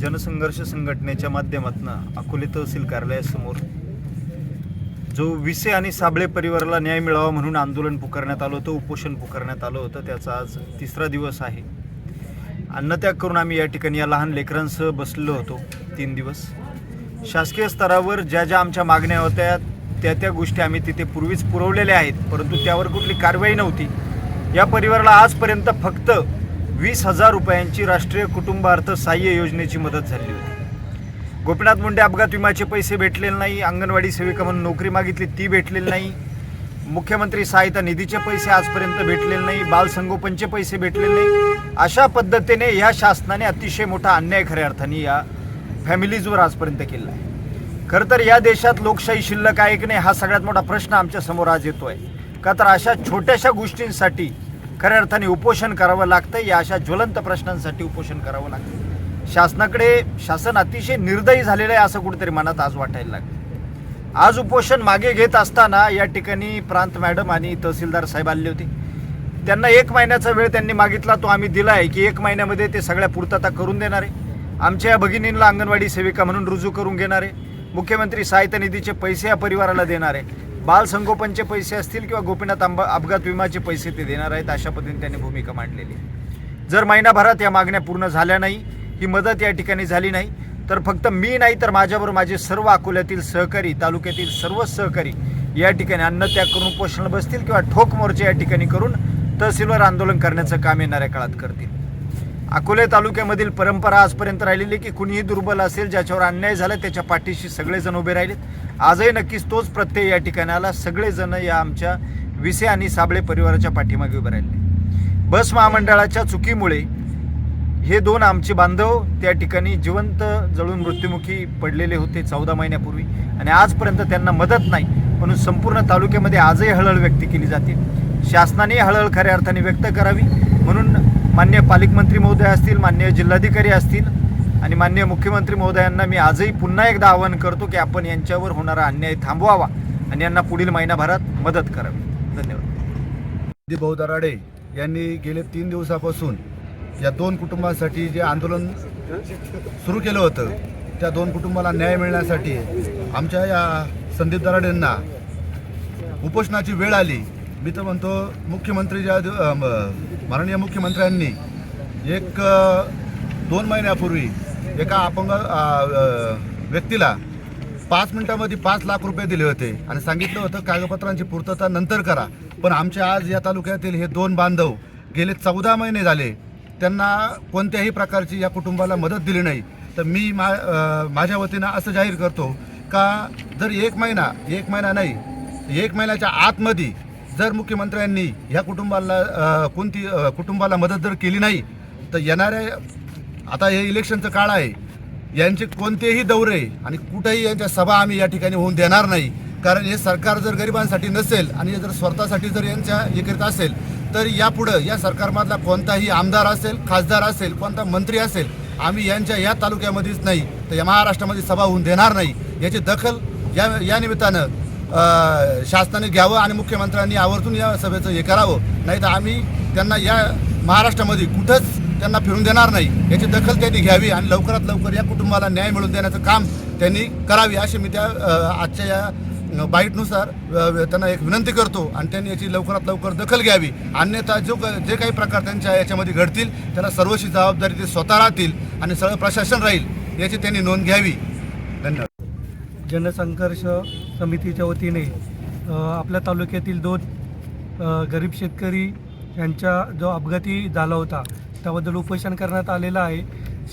जनसंघर्ष संघटनेच्या माध्यमातून अकोले तहसील कार्यालयासमोर जो विसे आणि साबळे परिवाराला न्याय मिळावा म्हणून आंदोलन पुकारण्यात आलं होतं उपोषण पुकारण्यात आलं होतं त्याचा आज तिसरा दिवस आहे. अन्नत्याग करून आम्ही या ठिकाणी या लहान लेकरांसह बसलो होतो तीन दिवस. शासकीय स्तरावर ज्या ज्या आमच्या मागण्या होत्या त्या त्या गोष्टी आम्ही तिथे पूर्वीच पुरवलेल्या आहेत परंतु त्यावर कुठली कारवाई नव्हती. या परिवाराला आजपर्यंत फक्त वीस हजार रुपयांची राष्ट्रीय कुटुंबार्थ सहाय्य योजनेची मदत झाली होती. गोपीनाथ मुंडे अपघात विम्याचे पैसे भेटलेले नाही अंगणवाडी सेविका म्हणून नोकरी मागितली ती भेटलेली नाही. मुख्यमंत्री सहायता निधीचे पैसे आजपर्यंत भेटलेले नाही बालसंगोपनचे पैसे भेटलेले नाही. अशा पद्धतीने ह्या शासनाने अतिशय मोठा अन्याय खऱ्या अर्थाने या फॅमिलीजवर आजपर्यंत केला आहे. खरं तर या देशात लोकशाही शिल्लक आहे की नाही हा सगळ्यात मोठा प्रश्न आमच्यासमोर आज आहे का तर अशा छोट्याशा गोष्टींसाठी खऱ्या अर्थाने उपोषण करावं लागतं या अशा ज्वलंत प्रश्नांसाठी उपोषण करावं लागतं शासनाकडे शासन अतिशय निर्दयी झालेलं आहे असं कुठेतरी मनात आज वाटायला लागलं आज उपोषण मागे घेत असताना या ठिकाणी प्रांत मॅडम आणि तहसीलदार साहेब आले होते. त्यांना एक महिन्याचा वेळ त्यांनी मागितला तो आम्ही दिला आहे की एक महिन्यामध्ये ते सगळ्या पूर्तता करून देणार. आहे आमच्या या भगिनींना अंगणवाडी सेविका म्हणून रुजू करून घेणार. आहे मुख्यमंत्री सहायता निधीचे पैसे या परिवाराला देणार. आहे बालसंगोपनचे पैसे असतील किंवा गोपीनाथ आंबा अपघात विमाचे पैसे ते देणार आहेत अशा पद्धतीने त्यांनी भूमिका मांडलेली आहे. जर महिनाभरात या मागण्या पूर्ण झाल्या नाही ही मदत या ठिकाणी झाली नाही तर फक्त मी नाही तर माझ्यावर माझे सर्व अकोल्यातील सहकारी तालुक्यातील सर्व सहकारी या ठिकाणी अन्नत्याग करून उपोषण बसतील किंवा ठोक मोर्चे या ठिकाणी करून तहसीलवर आंदोलन करण्याचं काम येणाऱ्या काळात करतील. अकोले तालुक्यामधील परंपरा आजपर्यंत राहिलेली की कुणीही दुर्बल असेल ज्याच्यावर अन्याय झाला त्याच्या पाठीशी सगळेजण उभे राहिलेत. आजही नक्कीच तोच प्रत्यय या ठिकाणी आला. सगळेजण या आमच्या विसे आणि साबळे परिवाराच्या पाठीमागे उभे राहिले. बस महामंडळाच्या चुकीमुळे हे दोन आमचे बांधव त्या ठिकाणी जिवंत जळून मृत्युमुखी पडलेले होते चौदा महिन्यापूर्वी. आणि आजपर्यंत त्यांना मदत नाही म्हणून संपूर्ण तालुक्यामध्ये आजही हळहळ व्यक्त केली जाते. शासनाने हळहळ खऱ्या अर्थाने व्यक्त करावी म्हणून मान्य पालकमंत्री महोदय असतील मान्य जिल्हाधिकारी असतील आणि माननीय मुख्यमंत्री महोदयांना मी आजही पुन्हा एकदा आवाहन करतो की आपण यांच्यावर होणारा अन्याय थांबवावा आणि यांना पुढील महिनाभरात मदत करावी. धन्यवाद. भाऊ दराडे यांनी गेले तीन दिवसापासून या दोन कुटुंबांसाठी जे आंदोलन सुरू केलं होतं त्या दोन कुटुंबाला न्याय मिळण्यासाठी आमच्या या संदीप दराडेंना उपोषणाची वेळ आली. मी तर म्हणतो मुख्यमंत्री ज्या माननीय मुख्यमंत्र्यांनी एक दोन महिन्यापूर्वी एका अपंग व्यक्तीला पाच मिनिटामध्ये पाच लाख रुपये दिले होते. आणि सांगितलं होतं कागदपत्रांची पूर्तता नंतर करा. पण आमच्या आज या तालुक्यातील हे दोन बांधव गेले चौदा महिने झाले. त्यांना कोणत्याही प्रकारची या कुटुंबाला मदत दिली नाही. तर मी मा माझ्या वतीनं असं जाहीर करतो का जर एक महिना एक महिना नाही एक महिन्याच्या आतमध्ये जर मुख्यमंत्र्यांनी ह्या कुटुंबाला कोणती कुटुंबाला मदत जर केली नाही तर येणाऱ्या आता हे इलेक्शनचं काळ आहे. यांचे कोणतेही दौरे आणि कुठेही यांच्या सभा आम्ही या ठिकाणी होऊन देणार नाही. कारण हे सरकार जर गरिबांसाठी नसेल आणि जर स्वतःसाठी जर यांच्या हे करीत असेल तर यापुढं या सरकारमधला कोणताही आमदार असेल खासदार असेल कोणता मंत्री असेल आम्ही यांच्या या तालुक्यामध्येच नाही तर या महाराष्ट्रामध्ये सभा होऊन देणार नाही. याची दखल या या निमित्तानं शासनाने घ्यावं आणि मुख्यमंत्र्यांनी आवर्जून या सभेचं हे करावं. नाही तर आम्ही त्यांना या महाराष्ट्रामध्ये कुठंच त्यांना फिरून देणार नाही. याची दखल त्यांनी घ्यावी आणि लवकरात लवकर या कुटुंबाला न्याय मिळवून देण्याचं काम त्यांनी करावी अशी मी त्या आजच्या या बाईटनुसार त्यांना एक विनंती करतो आणि त्यांनी याची लवकरात लवकर दखल घ्यावी. अन्यथा जो क- जे काही प्रकार त्यांच्या याच्यामध्ये घडतील त्याला सर्वशी जबाबदारी ते स्वतः राहतील आणि सगळं प्रशासन राहील याची त्यांनी नोंद घ्यावी. धन्यवाद. जनसंघर्ष समितीच्या वतीने आपल्या तालुक्यातील दोन गरीब शेतकरी यांच्या जो अपघाती झाला होता त्याबद्दल उपोषण करण्यात आलेलं आहे.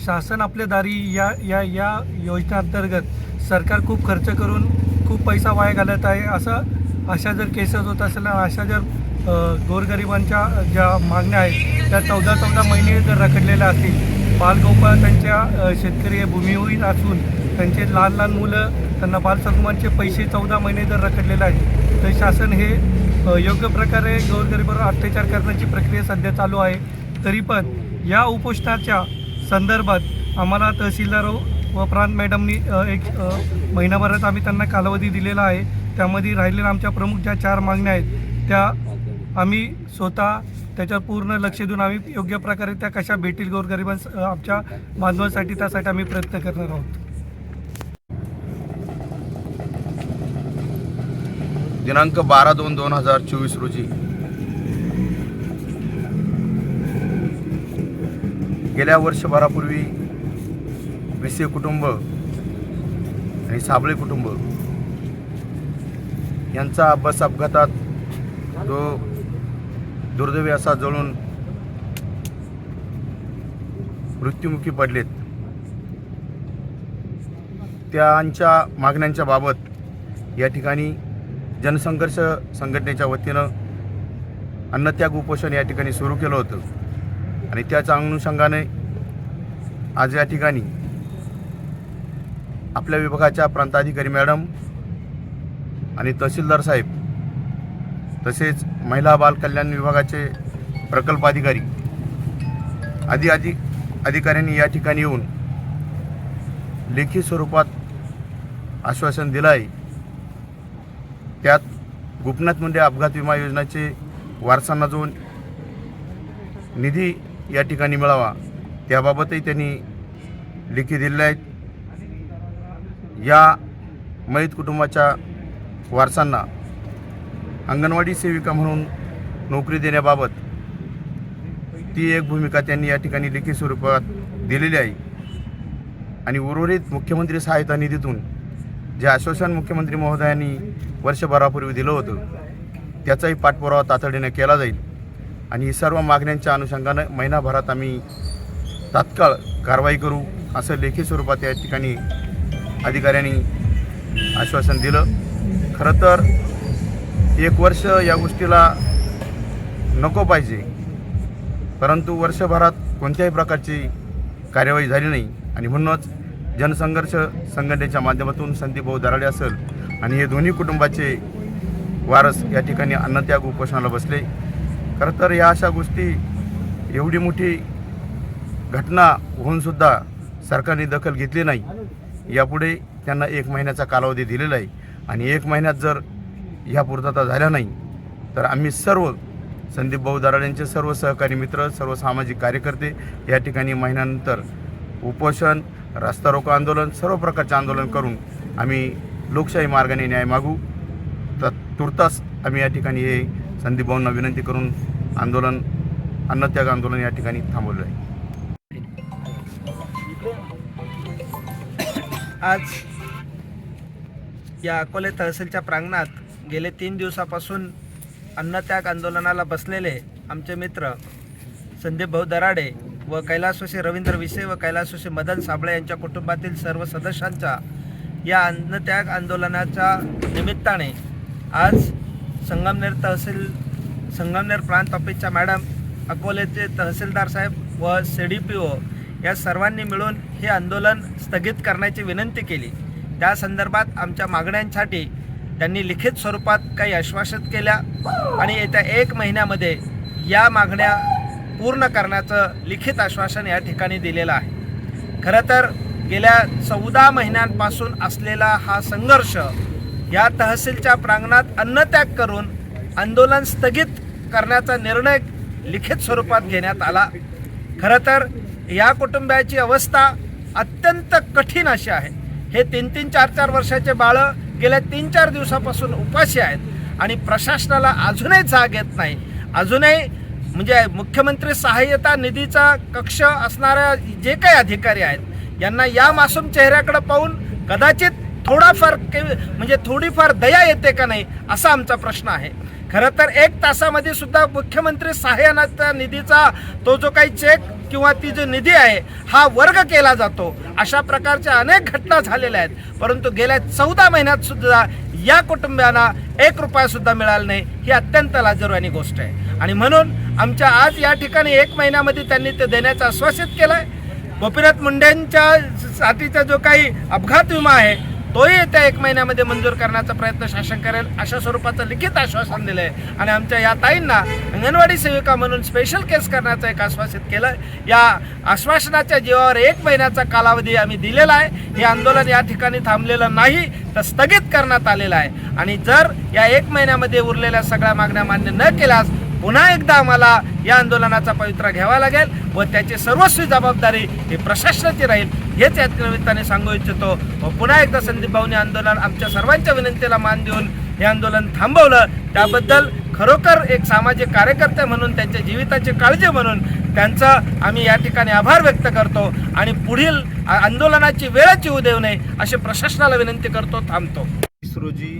शासन आपल्या दारी या या या योजनेअंतर्गत सरकार खूप खर्च करून खूप पैसा वाया घालत आहे. असं अशा जर केसेस होत असेल अशा जर गोरगरिबांच्या ज्या मागण्या आहेत त्या चौदा चौदा महिने जर रखडलेल्या असतील बालगोपाळ त्यांच्या शेतकरी हे भूमिहीन असून त्यांचे लहान लहान मुलं त्यांना बालसन्मानचे पैसे चौदा महिने जर रखडलेले आहेत तर शासन हे योग्य प्रकारे गोरगरिबांवर अत्याचार करण्याची प्रक्रिया सध्या चालू आहे. तरी पण या उपोषणाच्या संदर्भात आम्हाला तहसीलदार व प्रांत मॅडमनी एक महिनाभरात आम्ही त्यांना कालावधी दिलेला आहे. त्यामध्ये राहिलेल्या आमच्या प्रमुख ज्या चार मागण्या आहेत त्या आम्ही स्वतः त्याच्यावर पूर्ण लक्ष देऊन आम्ही योग्य प्रकारे त्या कशा भेटील गोरगरिबांस आमच्या बांधवांसाठी त्यासाठी आम्ही प्रयत्न करणार आहोत. दिनांक बारा दोन दोन हजार चोवीस रोजी गेल्या वर्षभरापूर्वी विसे कुटुंब आणि साबळे कुटुंब यांचा बस अपघातात जो दुर्दैवी असा जळून मृत्युमुखी पडलेत. त्यांच्या मागण्यांच्या बाबत या ठिकाणी जनसंघर्ष संघटनेच्या वतीनं अन्नत्याग उपोषण या ठिकाणी सुरू केलं होतं. आणि त्याच्या अनुषंगाने आज या ठिकाणी आपल्या विभागाच्या प्रांताधिकारी मॅडम आणि तहसीलदार साहेब तसेच महिला बाल कल्याण विभागाचे प्रकल्प अधिकारी आदी अधिक अधिकाऱ्यांनी या ठिकाणी येऊन लेखी स्वरूपात आश्वासन दिलं आहे त्यात गोपनाथ मुंडे अपघात विमा योजनेचे वारसांना जो निधी या ठिकाणी मिळावा. त्याबाबतही त्यांनी लेखी दिलेल्या आहेत. या मयत कुटुंबाच्या वारसांना अंगणवाडी सेविका म्हणून नोकरी देण्याबाबत ती एक भूमिका त्यांनी या ठिकाणी लेखी स्वरूपात दिलेली आहे. आणि उर्वरित मुख्यमंत्री सहायता निधीतून जे आश्वासन मुख्यमंत्री महोदयांनी वर्षभरापूर्वी दिलं होतं त्याचाही पाठपुरावा तातडीने केला जाईल. आणि ही सर्व मागण्यांच्या अनुषंगानं महिनाभरात आम्ही तात्काळ कारवाई करू असं लेखी स्वरूपात या ठिकाणी अधिकाऱ्यांनी आश्वासन दिलं. खरं तर एक वर्ष या गोष्टीला नको पाहिजे परंतु वर्षभरात कोणत्याही प्रकारची कार्यवाही झाली नाही. आणि म्हणूनच जनसंघर्ष संघटनेच्या माध्यमातून संदीप भाऊ दराडे असेल आणि हे दोन्ही कुटुंबाचे वारस या ठिकाणी अन्नत्याग उपोषणाला बसले. खरं तर या अशा गोष्टी एवढी मोठी घटना होऊनसुद्धा सरकारने दखल घेतली नाही. यापुढे त्यांना एक महिन्याचा कालावधी दिलेला आहे. आणि एक महिन्यात जर ह्या पूर्तता झाल्या नाही तर आम्ही सर्व संदीप भाऊ दराड सर्व सहकारी मित्र सर्व सामाजिक कार्यकर्ते या ठिकाणी महिन्यानंतर उपोषण रस्ता रोको आंदोलन सर्व प्रकारचे आंदोलन करून आम्ही लोकशाही मार्गाने न्याय मागू. तर तुर्तास आम्ही या ठिकाणी हे संदीप भाऊंना विनंती करून आंदोलन अन्नत्याग आंदोलन या ठिकाणी थांबवलं आहे. आज या अकोले तहसीलच्या प्रांगणात गेले तीन दिवसापासून अन्नत्याग आंदोलनाला बसलेले आमचे मित्र संदीप भाऊ दराडे व कैलासवासी रवींद्र विसे व कैलासवासी मदन साबळे यांच्या कुटुंबातील सर्व सदस्यांचा या अन्नत्याग आंदोलनाच्या निमित्ताने आज संगमनेर तहसील संगमनेर प्रांत ऑफिसच्या मॅडम अकोलेचे तहसीलदार साहेब व सी डी पी ओ या सर्वांनी मिळून हे आंदोलन स्थगित करण्याची विनंती केली. त्या संदर्भात आमच्या मागण्यांसाठी त्यांनी लिखित स्वरूपात काही आश्वासित केल्या आणि येत्या एक महिन्यामध्ये या मागण्या पूर्ण करण्याचं लिखित आश्वासन या ठिकाणी दिलेलं आहे. खरं तर गेल्या चौदा महिन्यांपासून असलेला हा संघर्ष या तहसीलच्या प्रांगणात अन्नत्याग करून आंदोलन स्थगित करण्याचा निर्णय लिखित स्वरूपात घेण्यात आला. खरं तर या कुटुंबाची अवस्था अत्यंत कठीण अशी आहे. हे तीन तीन चार चार वर्षाचे बाळं गेल्या तीन चार दिवसापासून उपाशी आहेत आणि प्रशासनाला अजूनही जाग येत नाही. अजूनही म्हणजे मुख्यमंत्री सहाय्यता निधीचा कक्ष असणाऱ्या जे काही अधिकारी आहेत यांना या मासूम चेहऱ्याकडे पाहून कदाचित थोडाफार के म्हणजे थोडीफार दया येते का नाही असा आमचा प्रश्न आहे. खरं तर एक तासामध्ये सुद्धा मुख्यमंत्री सहाय्यानाचा निधीचा तो जो काही चेक किंवा ती जो निधी आहे हा वर्ग केला जातो. अशा प्रकारच्या अनेक घटना झालेल्या आहेत. परंतु गेल्या चौदा महिन्यात सुद्धा या कुटुंबियांना एक रुपया सुद्धा मिळाला नाही. ही अत्यंत लाजरवानी गोष्ट आहे. आणि म्हणून आमच्या आज या ठिकाणी एक महिन्यामध्ये त्यांनी ते देण्याचं आश्वासित केलं आहे गोपीनाथ मुंडेंच्या साठीचा जो काही अपघात विमा आहे तोही येत्या एक महिन्यामध्ये मंजूर करण्याचा प्रयत्न शासन करेल अशा स्वरूपाचं लिखित आश्वासन दिलं आहे आणि आमच्या या ताईंना अंगणवाडी सेविका म्हणून स्पेशल केस करण्याचं एक आश्वासित केलं या आश्वासनाच्या जीवावर एक महिन्याचा कालावधी आम्ही दिलेला आहे. हे आंदोलन या ठिकाणी थांबलेलं नाही तर स्थगित करण्यात आलेलं आहे. आणि जर या एक महिन्यामध्ये उरलेल्या सगळ्या मागण्या मान्य न केल्यास पुन्हा एकदा आम्हाला या आंदोलनाचा पवित्रा घ्यावा लागेल व त्याची सर्वस्वी जबाबदारी ही प्रशासनाची राहील. हेच यात निमित्ताने सांगू इच्छितो व पुन्हा एकदा संदीप भाऊने आंदोलन आमच्या सर्वांच्या विनंतीला मान देऊन हे आंदोलन थांबवलं. त्याबद्दल खरोखर एक सामाजिक कार्यकर्ते म्हणून त्यांच्या जीविताची काळजी म्हणून त्यांचं आम्ही या ठिकाणी आभार व्यक्त करतो आणि पुढील आंदोलनाची वेळच येऊ देऊ नये अशी प्रशासनाला विनंती करतो थांबतो. रोजी